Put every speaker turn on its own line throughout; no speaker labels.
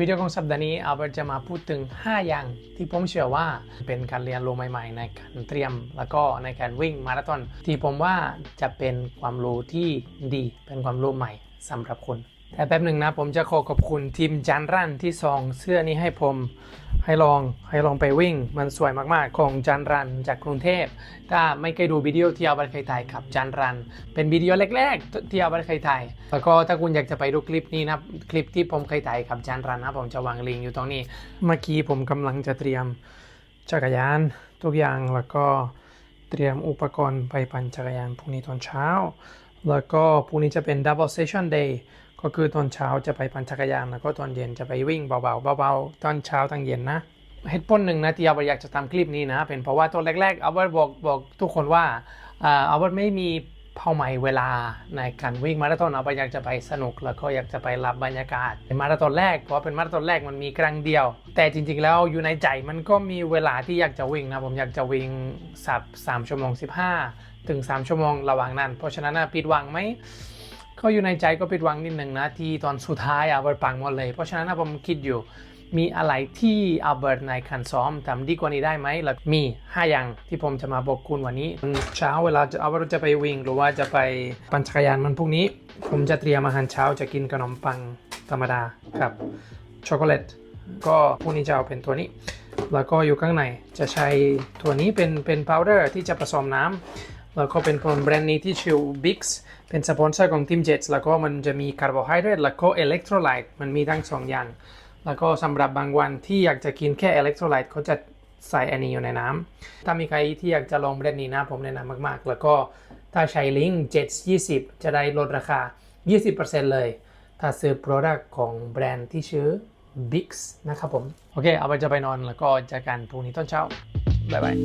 วิดีโอของสัปดาห์นี้อัลเบิร์ตจะมาพูดถึง 5 อย่างที่ผมเชื่อว่าเป็นการเรียนรู้ใหม่ ๆ ในการเตรียม แล้วก็ในการวิ่งมาราธอนที่ผมว่าจะเป็นความรู้ที่ดีเป็นความรู้ใหม่สำหรับคุณ แต่แป๊บหนึ่งนะ ผมจะขอขอบคุณทีมจันรันที่ส่งเสื้อนี้ให้ผมให้ลองให้ลองไปวิ่งมันสวยมากๆ ของจันรันจากกรุงเทพ ถ้าไม่เคยดูวิดีโอที่อัลเบิร์ตเคยถ่ายครับจันรัน เป็นวิดีโอแรกๆที่อัลเบิร์ตเคยถ่ายแล้วก็ถ้าคุณอยากจะไปดูคลิปนี้นะคลิปที่ผมเคยถ่ายกับจันรันนะผมจะวางลิงก์อยู่ตรงนี้ เมื่อกี้ผมกำลังจะเตรียมจักรยานทุกอย่างแล้วก็เตรียมอุปกรณ์ไปปั่นจักรยานพรุ่งนี้ตอนเช้า แล้วก็พรุ่งนี้จะเป็น double session day ก็คือตอนเช้าจะไปปั่นจักรยานแล้วก็ตอนเย็นจะไปวิ่งเบาๆเบาๆตอนเช้าตอนเย็นนะเหตุผลหนึ่งนะที่อัลเบิร์ตอยากจะทำคลิปนี้นะเป็นเพราะว่าตอนแรกๆอัลเบิร์ตบอกบอกทุกคนว่าอัลเบิร์ตไม่มีเป้าหมายเวลาในการวิ่งมาราธอนอัลเบิร์ตอยากจะไปสนุก แล้วก็อยากจะไปรับบรรยากาศเป็นมาราธอนแรกเพราะเป็นมาราธอนแรกมันมีครั้งเดียว แต่จริงๆแล้วอยู่ในใจมันก็มีเวลาที่อยากจะวิ่งนะผมอยากจะวิ่งสับสามชั่วโมงสิบห้าถึง3ชั่วโมงระหว่างนั้น เพราะฉะนั้นนะผิดหวังไหม ก็อยู่ในใจก็ผิดหวังนิดหนึ่งนะที่ตอนสุดท้ายอัลเบิร์ตปังหมดเลย เพราะฉะนั้นผมคิดอยู่มีอะไรที่อัลเบิร์ตในคันซ้อมทำดีกว่านี้ได้ไหมแล้วมี 5 อย่างที่ผมจะมาบอกคุณวันนี้เช้าเวลาจะอัลเบิร์ตจะไปวิ่งหรือว่าจะไปปั่นจักรยานมันพรุ่งนี้ ผมจะเตรียมอาหารเช้าจะกินขนมปังธรรมดากับช็อกโกแลตก็พรุ่งนี้จะเอาเป็นตัวนี้ แล้วก็อยู่ข้างในจะใช้ตัวนี้เป็นเป็นพาวเดอร์ที่จะผสมน้ำแล้วก็เป็นของแบรนด์นี้ที่ชื่อ Bix เป็นสปอนเซอร์ของทีม Jets แล้วก็มันจะมีคาร์โบไฮเดรตแล้วก็อิเล็กโทรไลต์มันมีทั้งสองอย่าง แล้วก็สำหรับบางวันที่อยากจะกินแค่อิเล็กโทรไลต์เขาจะใส่อันนี้อยู่ในน้ำถ้ามีใครที่อยากจะลองแบรนด์นี้นะผมแนะนำมากๆ แล้วก็ถ้าใช้ลิงก์ Jets 20จะได้ลดราคา 20%เลย ถ้าซื้อ Product ของแบรนด์ที่ชื่อ Bix นะครับผม โอเค เอาไปจะไปนอนแล้วก็เจอกันพรุ่งนี้ตอนเช้า บ๊ายบาย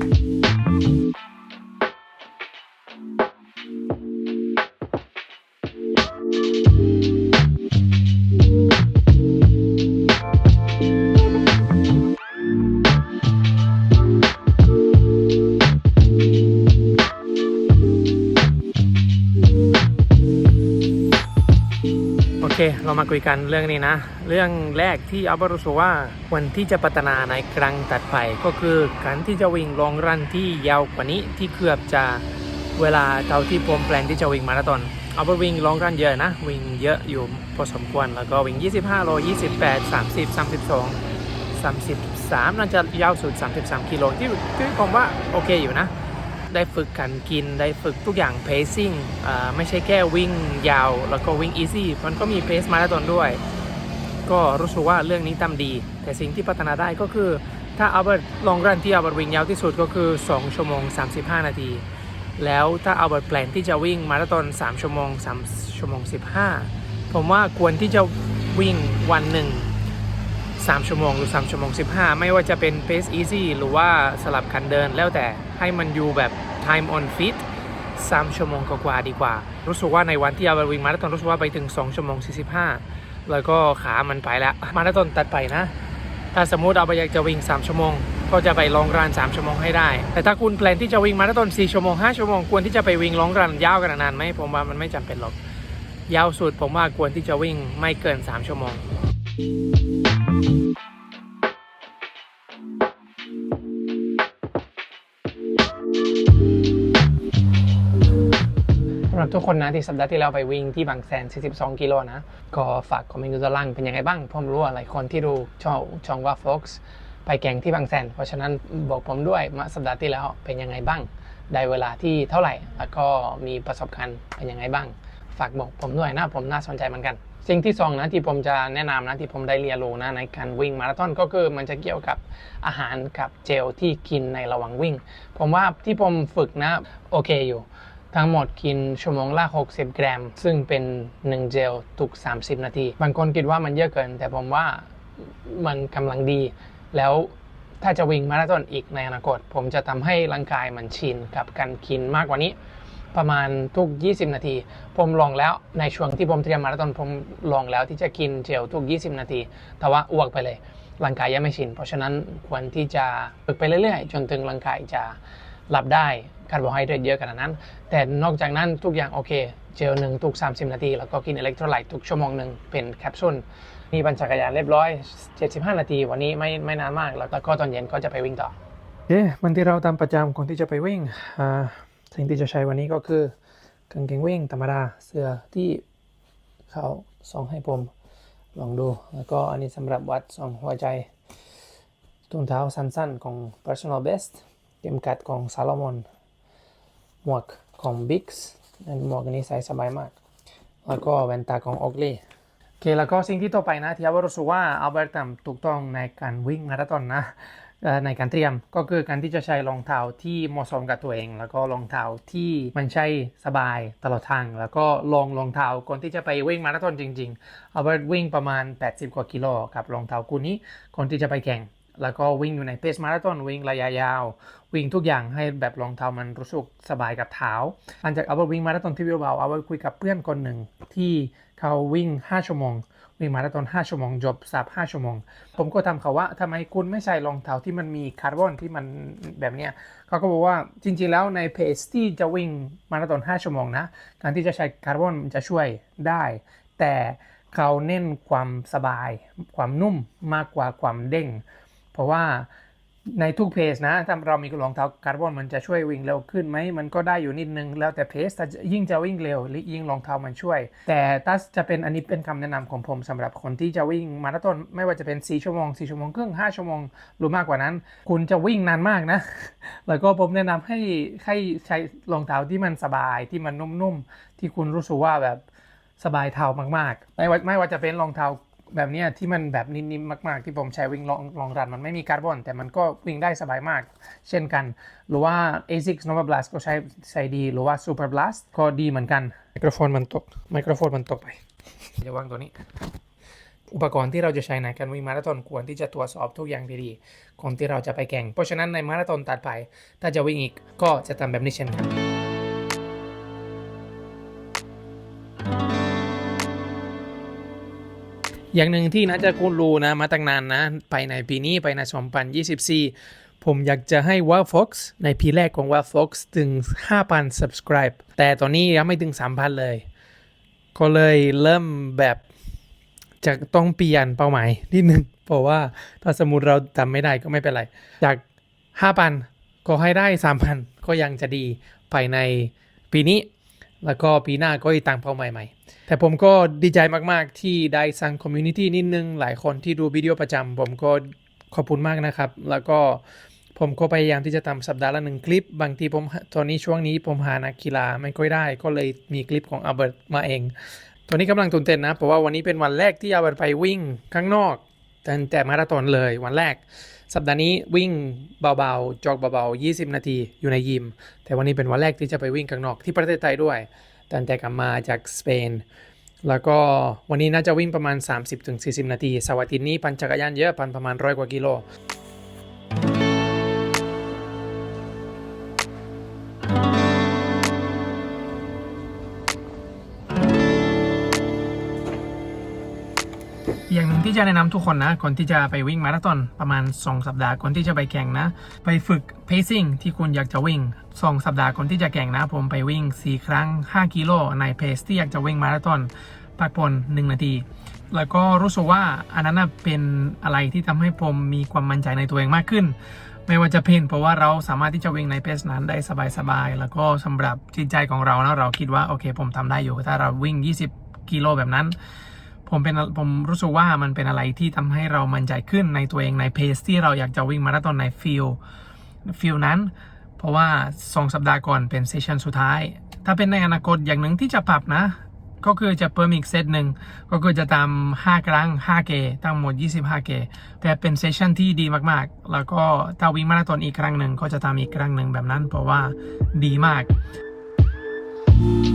เรามาคุยกันเรื่องนี้นะ เรื่องแรกที่อัลเบร์ตรู้สึกว่าควรที่จะพัฒนาในครั้งตัดไป ก็คือการที่จะวิ่งลองรันที่ยาวกว่านี้ที่เกือบจะเวลาเท่าที่ผมแปลนที่จะวิ่งมาราธอนเบร์ตวิ่งลองรันเยอะนะ วิ่งเยอะอยู่พอสมควรแล้วก็วิ่ง 25 โล 28 30 32 33น่าจะยาวสุด 33 กิโลที่ที่ผมว่าโอเคอยู่นะ ได้ฝึกการกินได้ฝึกทุกอย่าง pacing อ่าไม่ใช่แค่วิ่งยาว แล้วก็วิ่ง easy มันก็มี pace มาราธอนด้วย ก็รู้สึกว่าเรื่องนี้ทำดี แต่สิ่งที่พัฒนาได้ก็คือ ถ้าเอัลเบิร์ตลองรันที่เอัลเบิร์ตวิ่งยาวที่สุดก็คือ 2 ชั่วโมง 35 นาที แล้วถ้าเอัลเบิร์ตแพลนที่จะวิ่งมาราธอน3ชั่วโมง3ชั่วโมง 15 ผมว่าควรที่จะวิ่งวันหนึ่ง 3 ชั่วโมงหรือ 3 ชั่วโมง 15 ไม่ว่าจะเป็น pace easy หรือว่าสลับกันเดินแล้วแต่ให้มันอยู่แบบ time on fit 3 ชั่วโมงกว่าดีกว่า รู้สึกว่าในวันที่เอาไปวิ่งมาราธอนรู้สึกว่าไปถึง 2 ชั่วโมง 45 แล้วก็ขามันไปแล้ว มาราธอนตัดไปนะ ถ้าสมมุติเอาไปอยากจะวิ่ง 3 ชั่วโมง ก็จะไปลองรัน 3 ชั่วโมงให้ได้ แต่ถ้าคุณแพลนที่จะวิ่งมาราธอน 4 ชั่วโมง 5 ชั่วโมง ควรที่จะไปวิ่งลองรันยาวขนนั้นไหมผมว่ามันไม่จำเป็นหรอก ยาวสุดผมว่าควรที่จะวิ่งไม่เกิน 3 ชั่วโมง สำหรับทุกคนนะที่สัปดาห์ที่แล้วไปวิ่งที่บางแสน 42 กิโลนะ ก็ฝากคอมเมนต์ดูด้านล่างเป็นยังไงบ้าง ผมรู้ว่าหลายคนที่ดูช่องช่องว่า Fox ไปแข่งที่บางแสน เพราะฉะนั้นบอกผมด้วยมาสัปดาห์ที่แล้วเป็นยังไงบ้าง ได้เวลาที่เท่าไหร่ แล้วก็มีประสบการณ์เป็นยังไงบ้าง ฝากบอกผมด้วยนะ ผมน่าสนใจเหมือนกัน สิ่งที่สองนะที่ผมจะแนะนำนะที่ผมได้เรียนรู้นะในการวิ่งมาราธอนก็คือมันจะเกี่ยวกับอาหารกับเจลที่กินในระหว่างวิ่ง ผมว่าที่ผมฝึกนะโอเคอยู่ ทั้งหมดกินชั่วโมงละ 60 กรัม ซึ่งเป็น 1 เจลทุก 30 นาที บางคนคิดว่ามันเยอะเกิน แต่ผมว่ามันกำลังดี แล้วถ้าจะวิ่งมาราธอนอีกในอนาคต ผมจะทำให้ร่างกายมันชินกับการกินมากกว่านี้ ประมาณทุก 20 นาที ผมลองแล้วในช่วงที่ผมเตรียมมาราธอนผมลองแล้วที่จะกินเจลทุก 20 นาที แต่ว่าอ้วกไปเลยร่างกายยังไม่ชิน เพราะฉะนั้นควรที่จะฝึกไปเรื่อยๆ จนถึงร่างกายจะรับได้คาร์โบไฮเดรตเยอะขนาดนั้น แต่นอกจากนั้นทุกอย่างโอเค เจลหนึ่งทุก 30 นาที แล้วก็กินอิเล็กโทรไลต์ทุกชั่วโมงหนึ่งเป็นแคปซูลมีปั่นจักรยานเรียบร้อย 75 นาที วันนี้ไม่ไม่นานมาก แล้วก็ตอนเย็นก็จะไปวิ่งต่อเอ๊ะมันที่เราทำประจำก่อนที่จะไปวิ่งอ่า สิ่งที่จะใช้วันนี้ก็คือกางเกงวิ่งธรรมดาเสื้อที่เขาส่งให้ผมลองดูแล้วก็อันนี้สำหรับวัดส่องหัวใจถุงเท้าสั้นๆ ของ personal best เข็มกัดของ Salomon หมวกของ Bix นั่นหมวกนี้ใส่สบายมาก แล้วก็แว่นตาของ Oakley โอเคแล้วก็สิ่งที่ต่อไปนะที่อัลเบรู้สึกว่าอัลเบิร์ตทำถูกต้องในการวิ่งมาราธอนนะเอ่อ ในการเตรียมก็คือการที่จะใช้รองเท้าที่เหมาะสมกับตัวเอง แล้วก็รองเท้าที่มันใช้สบายตลอดทาง แล้วก็ลองรองเท้าก่อนที่จะไปวิ่งมาราธอนจริง ๆเบิร์ตวิ่งประมาณ 80 กว่ากิโลกับรองเท้าคู่นี้ก่อนที่จะไปแข่งแล้วก็วิ่งอยู่ในเพสมาราธอนวิ่งระยะยาว วิ่งทุกอย่างให้แบบรองเท้ามันรู้สึกสบายกับเท้าหลังจากเอาไปวิ่งมาราธอนที่วิวเบาเอาไปคุยกับเพื่อนคนหนึ่งที่เขาวิ่ง 5 ชั่วโมง วิ่งมาราธอน5 ชั่วโมง จบสับ5ชั่วโมง ผมก็ทำเขาว่าทำไมคุณไม่ใส่รองเท้าที่มันมีคาร์บอนที่มันแบบเนี้ยเขาก็บอกว่าจริงๆแล้วในเพสที่จะวิ่งมาราธอน5ชั่วโมงนะ การที่จะใช้คาร์บอนมันจะช่วยได้ แต่เขาเน้นความสบาย ความนุ่มมากกว่าความเด้ง เพราะว่า ในทุกเพจนะถ้าเรามีรองเท้าคาร์บอนมันจะช่วยวิ่งเร็วขึ้นไหมมันก็ได้อยู่นิดนึงแล้วแต่เพจถ้ายิ่งจะวิ่งเร็วหรือยิ่งรองเท้ามันช่วย แต่ถ้าจะเป็นอันนี้เป็นคำแนะนำของผมสำหรับคนที่จะวิ่งมาราธอนไม่ว่าจะเป็น 4 ชั่วโมง 4 ชั่วโมงครึ่ง 5 ชั่วโมงหรือมากกว่านั้น คุณจะวิ่งนานมากนะ แล้วก็ผมแนะนำให้ให้ใช้รองเท้าที่มันสบายที่มันนุ่มๆที่คุณรู้สึกว่าแบบสบายเท้ามากๆ ไม่ว่าไม่ว่าจะเป็นรองเท้า แบบเนี้ยที่มันแบบนิ่มๆมาก ๆ ที่ผมใช้วิ่งลองลองรันมันไม่มีคาร์บอน แต่มันก็วิ่งได้สบายมาก เช่นกัน หรือว่า ASICS Nova Blast ก็ใช้ใช้ดี หรือว่า Super Blast ก็ดีเหมือนกันไมโครโฟนมันตกไมโครโฟนมันตกไปเดี๋ยววางตัวนี้ อุปกรณ์ที่เราจะใช้ในการวิ่งมาราธอนควรที่จะตรวจสอบทุกอย่างดีๆก่อนที่เราจะไปแข่งเพราะฉะนั้นในมาราธอนตัดไป ถ้าจะวิ่งอีกก็จะทำแบบนี้เช่นกัน อย่างหนึ่งที่น่าจะคุณรู้นะมาตั้งนานนะ ไปในปีนี้ไปใน2024ผมอยากจะให้ w o w Fox ในปีแรกของ w o w Fox ถึง 5,000 subscribe แต่ตอนนี้ยังไม่ถึง 3,000 เลย ก็เลยเริ่มแบบจะต้องเปลี่ยนเป้าหมายนิดนึง เพราะว่าถ้าสมมติเราทำไม่ได้ก็ไม่เป็นไร จาก 5,000 ก็ให้ได้ 3,000 ก็ยังจะดีภายในปีนี้ แล้วก็ปีหน้าก็อีกตั้งเป้าหมายใหม่ แต่ผมก็ดีใจมากๆ ที่ได้สร้างคอมมูนิตี้นิดนึง หลายคนที่ดูวิดีโอประจำผมก็ขอบคุณมากนะครับ แล้วก็ผมก็พยายามที่จะทำสัปดาห์ละหนึ่งคลิป บางทีผมตอนนี้ช่วงนี้ผมหานักกีฬาไม่ค่อยได้ ก็เลยมีคลิปของอัลเบิร์ตมาเอง ตอนนี้กำลังตื่นเต้นนะ เพราะว่าวันนี้เป็นวันแรกที่อัลเบิร์ตไปวิ่งข้างนอกตั้งแต่มาราธอนเลยวันแรก สัปดาห์นี้วิ่งเบาๆ จอกเบาๆ 20 นาทีอยู่ในยิม แต่วันนี้เป็นวันแรกที่จะไปวิ่งข้างนอกที่ประเทศไทยด้วย ตั้งแต่กลับมาจากสเปน แล้วก็วันนี้น่าจะวิ่งประมาณ 30-40 นาทีสวัสดีนี้ปั่นจักรยานเยอะปั่นประมาณร้อยกว่ากิโล อย่างหนึ่งที่จะแนะนำทุกคนนะก่อนที่จะไปวิ่งมาราธอนประมาณ 2 สัปดาห์ก่อนที่จะไปแข่งนะ ไปฝึก pacing ที่คุณอยากจะวิ่ง 2 สัปดาห์ก่อนที่จะแข่งนะ ผมไปวิ่ง 4 ครั้ง 5 กิโลในเพสที่อยากจะวิ่งมาราธอนพักผ่อน1นาที แล้วก็รู้สึกว่าอันนั้นเป็นอะไรที่ทำให้ผมมีความมั่นใจในตัวเองมากขึ้น ไม่ว่าจะเป็นเพราะว่าเราสามารถที่จะวิ่งในเพสนั้นได้สบายๆแล้วก็สำหรับจิตใจของเรานะเราคิดว่าโอเค ผมทำได้อยู่ถ้าเราวิ่ง 20 กิโลแบบนั้น ผมเป็นผมรู้สึกว่ามันเป็นอะไรที่ทำให้เรามั่นใจขึ้นในตัวเองในเพสที่เราอยากจะวิ่งมาราธอนในฟิลฟิลนั้น เพราะว่า 2 สัปดาห์ก่อนเป็นเซสชันสุดท้าย ถ้าเป็นในอนาคตอย่างหนึ่งที่จะปรับนะ ก็คือจะเพิ่มอีกเซตหนึ่งก็คือจะทำ5ครั้ง 5K ทั้งหมด 25K แต่เป็นเซสชันที่ดีมากๆ แล้วก็ถ้าวิ่งมาราธอนอีกครั้งหนึ่งก็จะทำอีกครั้งหนึ่งแบบนั้น เพราะว่าดีมากโ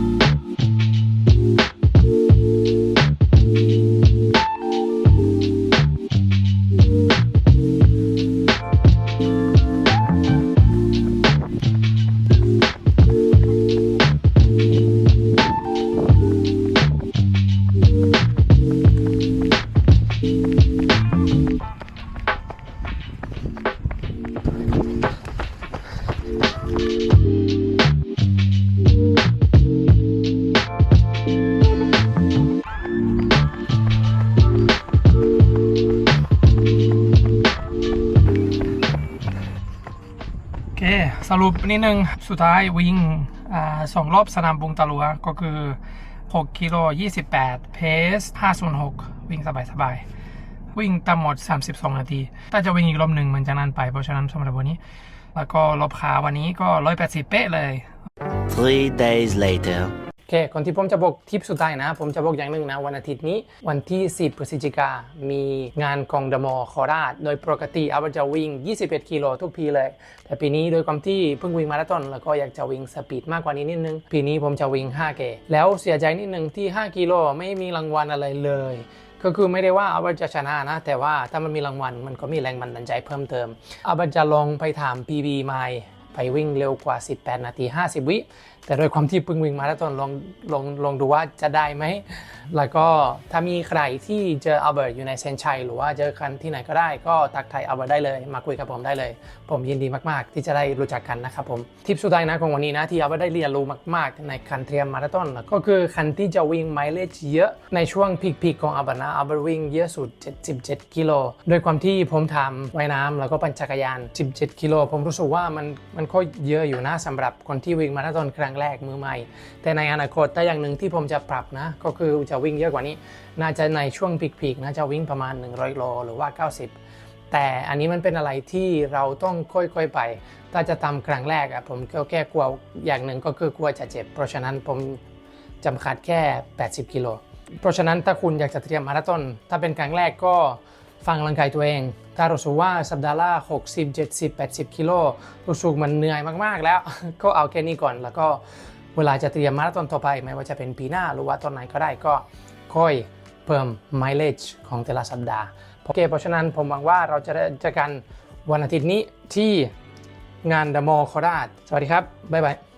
สรุปนิดนึง สุดท้ายวิ่งอสองรอบสนามบุงตะลัวก็คือ 6กิโล28 เพส 506 วิ่งสบายๆ วิ่งตามหมด 32 นาที ถ้าจะวิ่งอีกรอบหนึ่งมันจะนานไป เพราะฉะนั้นสำหรับวันนี้ แล้วก็รอบขาวันนี้ก็ 180 เป๊ะเลย
Three days later.
โอเคก่อนที่ผมจะบอกทิปสุดท้ายนะ ผมจะบอกอย่างหนึ่งนะ วันอาทิตย์นี้วันที่ 10 พฤศจิกา มีงานของเดมอลล์โคราชโดยปกติอาจะวิ่ง 21 กิโลทุกปีเลย แต่ปีนี้โดยความที่เพิ่งวิ่งมาราธอนแล้วก็อยากจะวิ่งสปีดมากกว่านี้นิดนึง ปีนี้ผมจะวิ่ง 5K แล้วเสียใจนิดนึงที่ 5 กิโลไม่มีรางวัลอะไรเลย ก็คือไม่ได้ว่าอาบัจะชนะนะ แต่ว่าถ้ามันมีรางวัลมันก็มีแรงบันดาลใจเพิ่มเติมอาบัจะลองไปถาม PB ไมล์ ไปวิ่งเร็วกว่า 18 นาที 50 วิ แต่โดยความที่เพิ่งวิ่งมาแล้วตอนลองลองลองดูว่าจะได้ไหม แล้วก็ถ้ามีใครที่เจออัลเบิร์ตอยู่ในเซนชัย หรือว่าเจอกันที่ไหนก็ได้ ก็ทักทายอัลเบิร์ตได้เลย มาคุยกับผมได้เลย ผมยินดีมาก ๆ ที่จะได้รู้จักกันนะครับผม ทิปสุดท้ายนะของวันนี้นะที่อัลเบิร์ตได้เรียนรู้มาก ๆ ในการเตรียมมาราธอนก็คือคันที่จะวิ่งไมล์เลจเยอะในช่วงพีคๆของอัลเบิร์ตนะอัลเบิร์ตวิ่งเยอะสุด 77 กิโลโดยความที่ผมทำว่ายน้ำแล้วก็ปั่นจักรยาน 17 กิโลผมรู้สึกว่ามันมันก็เยอะอยู่นะสำหรับคนที่วิ่งมาราธอนครั้งแรกมือใหม่ แต่ในอนาคตแต่อย่างหนึ่งที่ผมจะปรับนะ ก็คือจะวิ่งเยอะกว่านี้ น่าจะในช่วงพีคๆน่าจะวิ่งประมาณ 100โลหรือว่า 90 แต่อันนี้มันเป็นอะไรที่เราต้องค่อยๆไป ถ้าจะทำครั้งแรกอะผมก็แค่กลัวอย่างหนึ่งก็คือกลัวจะเจ็บ เพราะฉะนั้นผมจำกัดแค่ 80กิโลเพราะฉะนั้นถ้าคุณอยากจะเตรียมมาราธอนถ้าเป็นครั้งแรกก็ ฟังร่างกายตัวเอง ถ้ารู้สึกว่าสัปดาห์ละ60 70 80กิโลรู้สึกมันเหนื่อยมากๆ แล้ว ก็เอาแค่นี้ก่อน แล้วก็เวลาจะเตรียมมาราธอนต่อไป ไม่ว่าจะเป็นปีหน้าหรือว่าตอนไหนก็ได้ก็ค่อยเพิ่ม mileage ของแต่ละสัปดาห์โอเคเพราะฉะนั้นผมหวังว่าเราจะได้เจอกันวันอาทิตย์นี้ที่งานเดอะมอลล์โคราชสวัสดีครับบ๊ายบาย